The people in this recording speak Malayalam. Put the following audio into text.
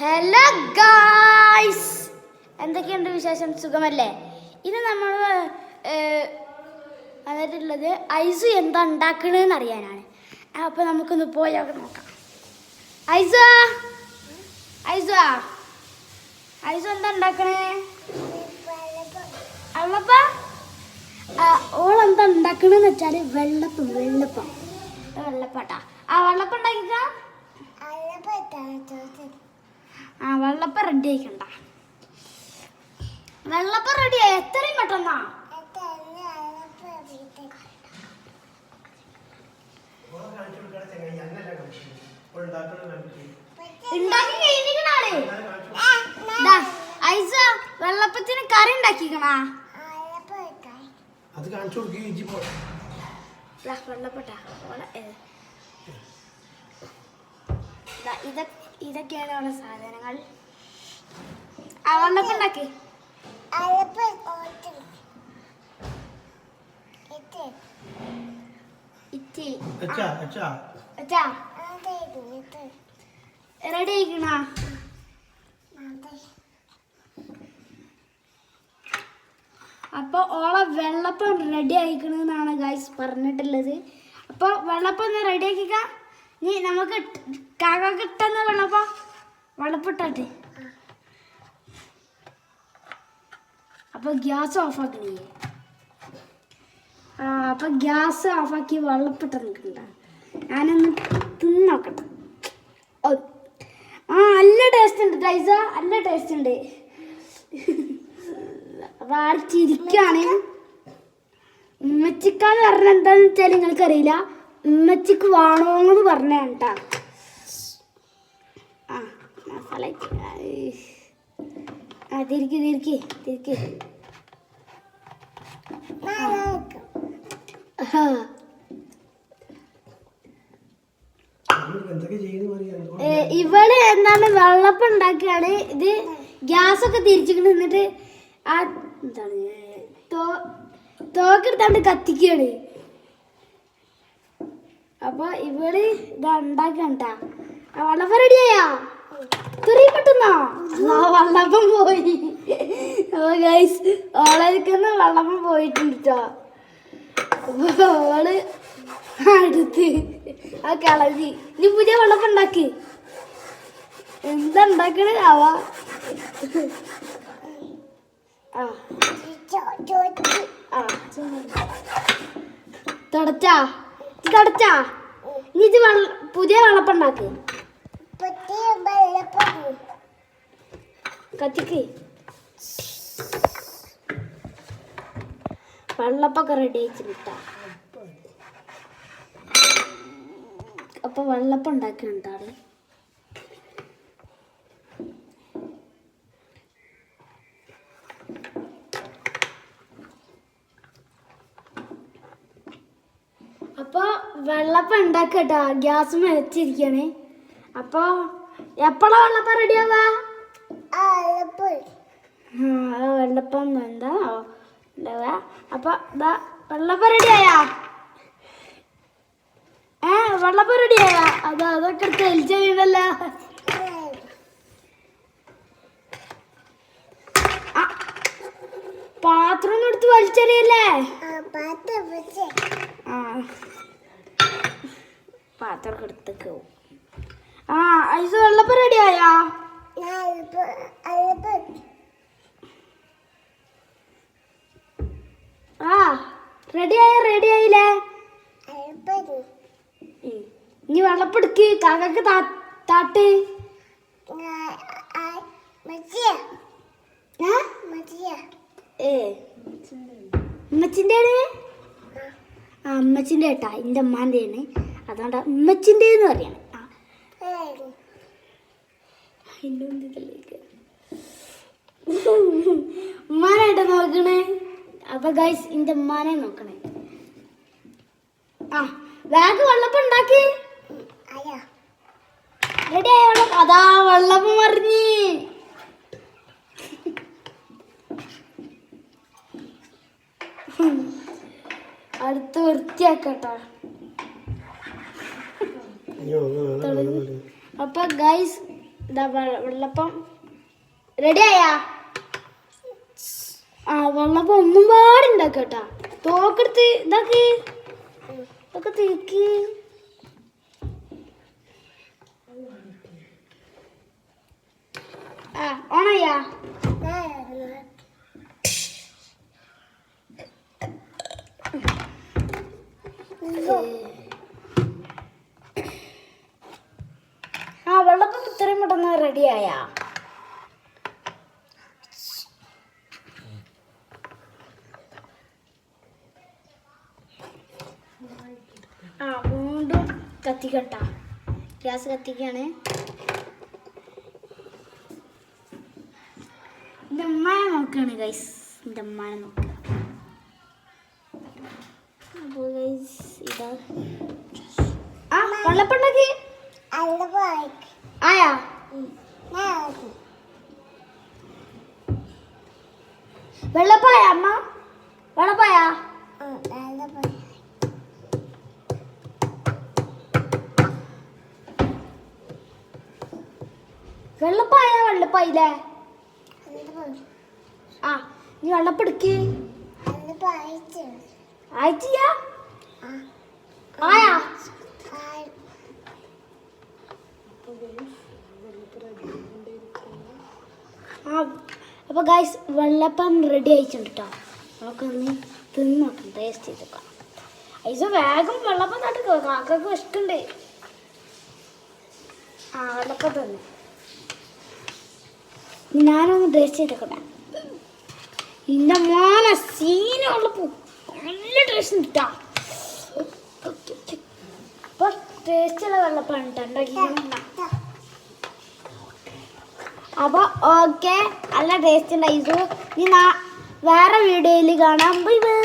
ഹലോ ഗായ്സ് എന്തൊക്കെയുണ്ട് വിശേഷം? സുഖമല്ലേ? ഇത് നമ്മൾ വന്നിട്ടുള്ളത് ഐസു എന്താ ഉണ്ടാക്കണെന്ന് അറിയാനാണ്. അപ്പോൾ നമുക്കൊന്ന് പോയി അവിടെ നോക്കാം. ഐസു ഐസു ഐസു എന്താ ഉണ്ടാക്കണേ? വെള്ളപ്പ ഓളെന്താ ഉണ്ടാക്കണെന്ന് വെച്ചാൽ വെള്ളപ്പം വെള്ളപ്പം. വെള്ളപ്പാട്ടാ. ആ വെള്ളപ്പം ഉണ്ടാക്കിക്കാ. ആ വെള്ളപ്പം റെഡി ആയിക്കണ്ട. വെള്ളപ്പം റെഡി ആയി? എത്രയും പെട്ടെന്നാ വെള്ളപ്പത്തിന് കറി ഉണ്ടാക്കിക്കണാ. അത് കാണിച്ചു കൊടുക്കുക വെള്ളപ്പട്ടാ. ഓളെ, ഇത ഇതൊക്കെയാണ് അവളെ സാധനങ്ങൾ. ആ ഉണ്ടാക്കി. റെഡി ആയിക്കണ? അപ്പോൾ ഓളെ വെള്ളപ്പം റെഡി ആയിക്കണെന്നാണ് ഗായ്സ് പറഞ്ഞിട്ടുള്ളത്. അപ്പോൾ വെള്ളപ്പം ഒന്ന് റെഡി ആക്കിക്ക നീ നമുക്ക് കാക്ക കിട്ടുന്ന വെള്ളപ്പോ വെള്ളപ്പം അപ്പൊ ഗ്യാസ് ഓഫാക്കണേ. ആ അപ്പൊ ഗ്യാസ് ഓഫാക്കി വെള്ളപ്പെട്ട നിൽക്കണ്ട. ഞാനൊന്ന് തിന്നോക്കട്ടെ. ആ നല്ല ടേസ്റ്റ് ഉണ്ട് ഡൈസ നല്ല ടേസ്റ്റ് ഉണ്ട്. അപ്പൊ ഉമ്മച്ചിക്കാന്ന് പറഞ്ഞ എന്താന്ന് വെച്ചാൽ നിങ്ങൾക്ക് അറിയില്ല ഉമ്മച്ചിക്ക് വേണോന്ന് പറഞ്ഞ കേട്ടാ ആ മസാല. ആ തിരിക്ക് തിരിക്ക് ഇവൾ എന്താണ് വെള്ളപ്പം ഉണ്ടാക്കിയാണ്. ഇത് ഗ്യാസ് ഒക്കെ തിരിച്ചിട്ട് നിന്നിട്ട് ആ എന്താണ് തോ- തോക്കെടുത്താണ്ട് കത്തിക്കാണ്. അപ്പൊ ഇവൾ ഇത് ഉണ്ടാക്കണ്ട. വള്ളപ്പ റെഡിയായോ തുറി പെട്ടെന്നോ? വള്ളപ്പം പോയി. ഗൈസ് ഓളരിക്കുന്ന വള്ളപ്പം പോയിട്ടുണ്ട് ട്ടോ. അപ്പൊ ഓൾ അടുത്ത് ആ കളഞ്ഞി ഇനി പുതിയ വള്ളപ്പം ഉണ്ടാക്കി. എന്താ ഉണ്ടാക്കണേ? ആവാ തുടച്ചാ? ഇത് തുടച്ചാ ഇനി ഇത് പുതിയ വെള്ളപ്പം ഉണ്ടാക്ക്. കത്തിക്ക്. വെള്ളപ്പൊക്കെ റെഡി ആയിട്ടാ അപ്പൊ വെള്ളപ്പം അപ്പൊ വെള്ളപ്പം ഉണ്ടാക്കട്ടാ. ഗ്യാസ് വെച്ചിരിക്കണേ അപ്പോ എപ്പോഴാ വെള്ളപ്പം റെഡിയാവാ? വെള്ളപ്പം എന്താ? ഉണ്ടാവുക അപ്പൊ ഇതാ വെള്ളപ്പം റെഡിയായാ? ഏ വെള്ളപ്പം റെഡിയായാ? അത് അതൊക്കെ എടുത്ത് എലിച്ച ആ പാത്രം എടുത്ത് വലിച്ചെറിയല്ലേ? ആ. പാത്രം എടുത്തേക്ക് പോകും ആ ഐസ് വെള്ളപ്പം റെഡിയായാ ആ റെഡിയായ റെഡിയായില്ലേ. ഇനി വെള്ളപ്പെടുക്ക് കാക്കക്ക് താട്ട്. ഉമ്മച്ചിന്റെ ആ ഉമ്മച്ചിന്റെ ഏട്ടാ എന്റെ അമ്മാന്റെ ആണ് അതുകൊണ്ട് ഉമ്മച്ചിന്റെ എന്ന് പറയണം ഉമ്മാനായിട്ട് നോക്കണേ. അപ്പൊ ഗൈസ് എന്റെ ഉമ്മാനെ നോക്കണേ. ആ ബാഗ് വെള്ളപ്പം ഉണ്ടാക്കി. റെഡി ആയ വെള്ളം അതാ വെള്ളപ്പം മറിഞ്ഞ്. അടുത്ത് വൃത്തിയാക്കട്ടോ. അപ്പൊ ഗൈസ് വെള്ളപ്പം റെഡിയായാ ആ വെള്ളപ്പം ഒന്നും പാടുണ്ടാക്കട്ടാ. തോക്കെടുത്ത് ഇതാക്കി. ഇതൊക്കെ തേക്ക്. ആ ഓണയ്യാ ആ വെള്ളപ്പം ഇത്രയും പെട്ടെന്ന് റെഡിയായാ ആ വീണ്ടും കത്തിക്കട്ട. ഗ്യാസ് കത്തിക്കാണ്. എന്റെ ഉമ്മാനെ നോക്കുകയാണ് ഗൈസ് എന്റെ ഉമ്മാനെ നോക്കുക അപ്പോൾ ഗൈസ് ഇതാ. ആ വെള്ളപ്പുണ്ടാക്കി. ആയാ? വെള്ളപ്പായ അമ്മ. വെള്ളപ്പായ? വെള്ളപ്പായ. വെള്ളപ്പായില്ലേ? ആ നീ വെള്ളപ്പെടുക്ക് ആയിട്ടില്ല? ആയാ? ആ അപ്പോൾ വെള്ളപ്പം റെഡി ആയിട്ടുണ്ട് കേട്ടോ നമുക്കൊന്ന് തിന്ന് നോക്കാം ടേസ്റ്റ് ചെയ്ത് നോക്കാം. ഐസ വേഗം വെള്ളപ്പം നട്ടു കാക്കക്ക് വിശക്കുണ്ട് ആ വെള്ളപ്പം തന്നെ. ഞാനൊന്ന് ഡ്രസ് ചെയ്തേക്കട്ടെ. ഇന്ന മോനെ സീന വെള്ളപ്പം നല്ല ഡ്രസ് കിട്ടാ അപ്പൊ ടേസ്റ്റുള്ള അപ്പോൾ ഓക്കെ നല്ല ടേസ്റ്റ് ഉണ്ടായിരുന്നു ഇനി വേറെ വീഡിയോയിൽ കാണാം. Bye bye.